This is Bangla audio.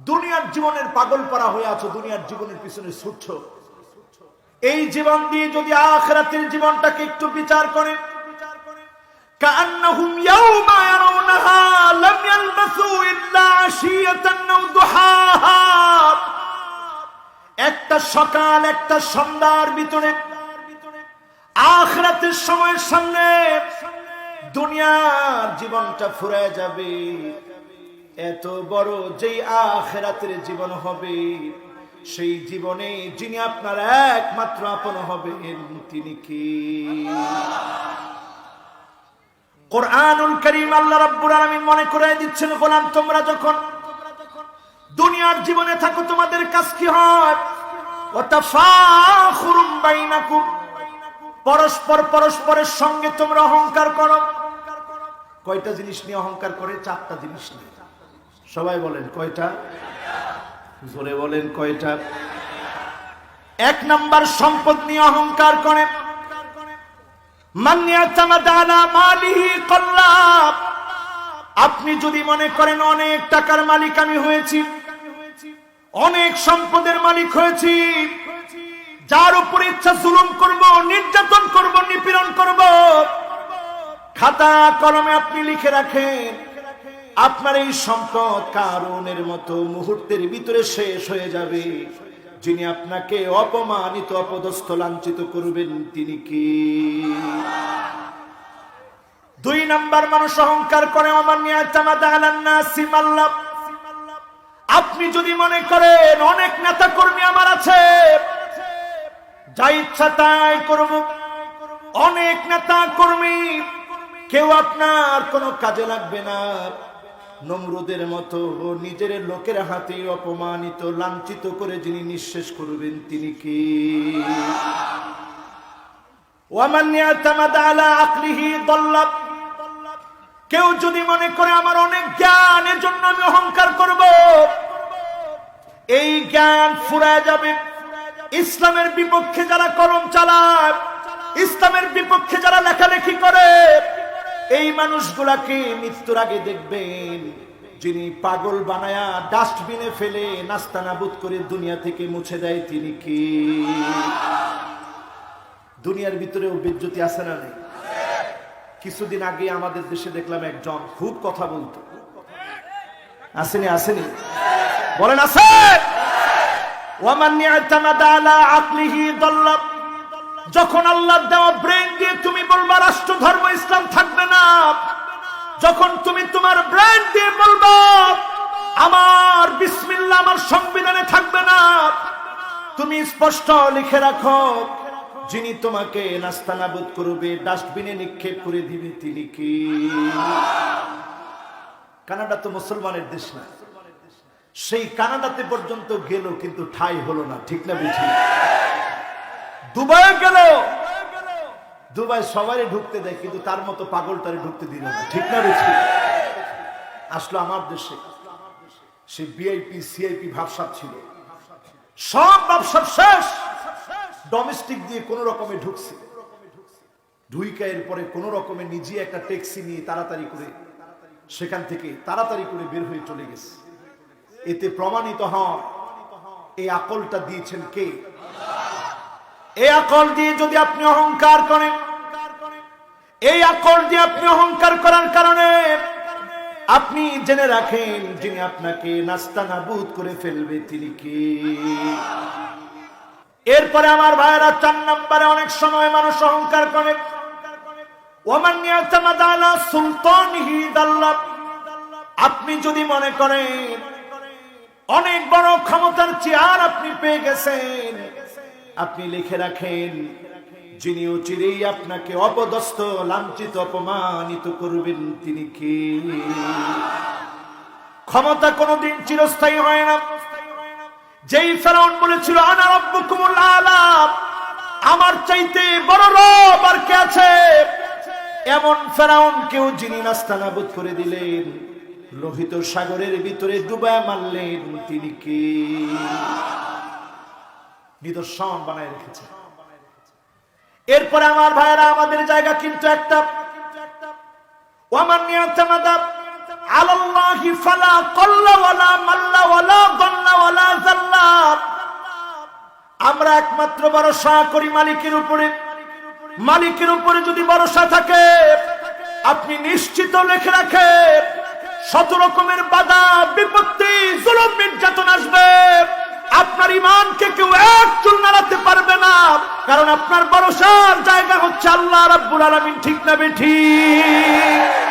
দুনিয়ার জীবনের পাগল পারা হয়ে আছো দুনিয়ার জীবনের পিছনে ছুটছ এই জীবন দিয়ে যদি আখরাতের জীবনটাকে একটু বিচার করে كأنهم يوم يرونها لم يلبثوا إلا عشية أو ضحاها একটা সকাল একটা সন্ধ্যার ভিতরে আখরাতের সময়ের সামনে দুনিয়ার জীবনটা ফুরে যাবে এত বড় যেই আখেরাতের জীবন হবে, সেই জীবনে যিনি আপনার একমাত্র আপন হবেন, তিনি কি? কোরআনুল করিম আল্লাহ মনে করে দিচ্ছেন, গোলাম, তোমরা যখন দুনিয়ার জীবনে থাকো, তোমাদের কাজ কি হয়? পরস্পর পরস্পরের সঙ্গে তোমরা অহংকার করো। কয়টা জিনিস নিয়ে অহংকার করে? চারটা জিনিস নিয়ে। সবাই বলেন কয়টা? জোরে বলেন কয়টা? এক নাম্বার সম্পদ নিয়ে অহংকার করে। আপনি যদি মনে করেন অনেক টাকার মালিক আমি হয়েছি, অনেক সম্পদের মালিক হয়েছি, যার উপর ইচ্ছা জুলুম করব, নির্যাতন করব, নিপীড়ন করব, খাতা কলমে আপনি লিখে রাখেন। আপনার এই সম্পদ কারণের মতো মুহূর্তের ভিতরে শেষ হয়ে যাবে। যিনি আপনাকে অপমানিত, অপদস্থ, লাঞ্ছিত করবেন, তিনি কি? দুই নাম্বার মানুষ অহংকার করে আপনি যদি মনে করেন অনেক নেতা কর্মী আমার আছে, যা ইচ্ছা তাই করব। অনেক নেতা কর্মী কেউ আপনার কোনো কাজে লাগবে না। নমরুদের মতো নিজের লোকের হাতে অপমানিত, লাঞ্ছিত করে যিনি নিঃশেষ করবেন তিনি কি? কেউ যদি মনে করে আমার অনেক জ্ঞান এর জন্য আমি অহংকার করব। এই জ্ঞান ফুরায় যাবে। ইসলামের বিপক্ষে যারা কলম চালায়, ইসলামের বিপক্ষে যারা লেখালেখি করে এই মানুষগুলাকে মৃত্যুর আগে দেখবেন। যিনি পাগল বানায়া ডাস্টবিনে ফেলে নাস্তা নাবুদ করে দুনিয়া থেকে মুছে দেয়, তিনি কি? দুনিয়ার ভিতরেও বিদ্যুতি আছে না নেই? কিছুদিন আগে আমাদের দেশে দেখলাম একজন খুব কথা বলতো। আসেনি আসেনি? বলেন, আছে? ওয়ামান ইয়াতামাদা আলা আকলিহি দাল্লাব যখন আল্লাহ দেওয়া ব্রেন দিয়ে তুমি বলবা রাষ্ট্র ধর্ম ইসলাম থাকবে না, যখন তুমি তোমার ব্রেন দিয়ে বলবা, আমার বিসমিল্লাহ আমার সংবিধানে থাকবে না, তুমি স্পষ্ট লিখে রাখো, যিনি তোমাকে নাস্তানাবুদ করবে, ডাস্টবিনে নিক্ষেপ করে দিবে তিনি কি? কানাডা তো মুসলমানের দেশ না। সেই কানাডাতে পর্যন্ত গেল কিন্তু ঠাই হলো না, ঠিক না বুঝি দুবাই গেল। দুবাই সবাই ঢুকতে দেয়, কিন্তু তার মতো পাগলটারে ঢুকতে দিল না। ঠিক না আসলো আমার দেশে। সে বিআইপি সিআইপি ভাবসাব ছিল। সব ব্যবসা শেষ। ডোমেস্টিক দিয়ে কোন রকমে ঢুকছে। ঢুইকা এরপরে কোন রকমে নিজে একটা ট্যাক্সি নিয়ে তাড়াতাড়ি করে সেখান থেকে তাড়াতাড়ি করে বের হয়ে চলে গেছে। এতে প্রমাণিত হন এই আকলটা দিয়েছেন কে? এই আকল দিয়ে যদি আপনি অহংকার করেন, এই আকল দিয়ে আপনি অহংকার করার কারণে আপনি জেনে রাখেন যিনি আপনাকে নাস্তা নাবুদ করে ফেলবে তিনি কি। এরপরে আমার ভাইয়েরা চার নম্বরে অনেক সময় মানুষ অহংকার করে। আপনি যদি মনে করেন, অনেক বড় ক্ষমতার চেয়ার আপনি পেয়ে গেছেন। আপনি লিখে রাখেন, যিনি চিরেই আপনাকে অপদস্থ, লাঞ্ছিত, অপমানিত করবেন, তিনি কে? ক্ষমতা কোনোদিন চিরস্থায়ী হয় না। যেই ফেরাউন বলেছিল, আনা রব্বুকুমুল আলা আমার চাইতে বড় রব আর কে আছে? এমন ফেরাউন কেউ যিনি নাস্তানাবুদ করে দিলেন, লোহিত সাগরের ভিতরে ডুবায় মারলেন, তিনি কে? নিদর্শন বানায় রেখেছে। এরপরে আমার ভাইরা আমাদের জায়গা কিন্তু একটা। আমরা একমাত্র ভরসা করি মালিকের উপরে। মালিকের উপরে যদি ভরসা থাকে, আপনি নিশ্চিত লেখে রাখে শত রকমের বাধা, বিপত্তি, জুলুম, নির্যাতন আসবে। আপনার ইমানকে কেউ এক চুল নাড়াতে পারবে না, কারণ আপনার ভরসার জায়গা হচ্ছে আল্লাহ রাব্বুল আলামিন, ঠিক না বেঠিক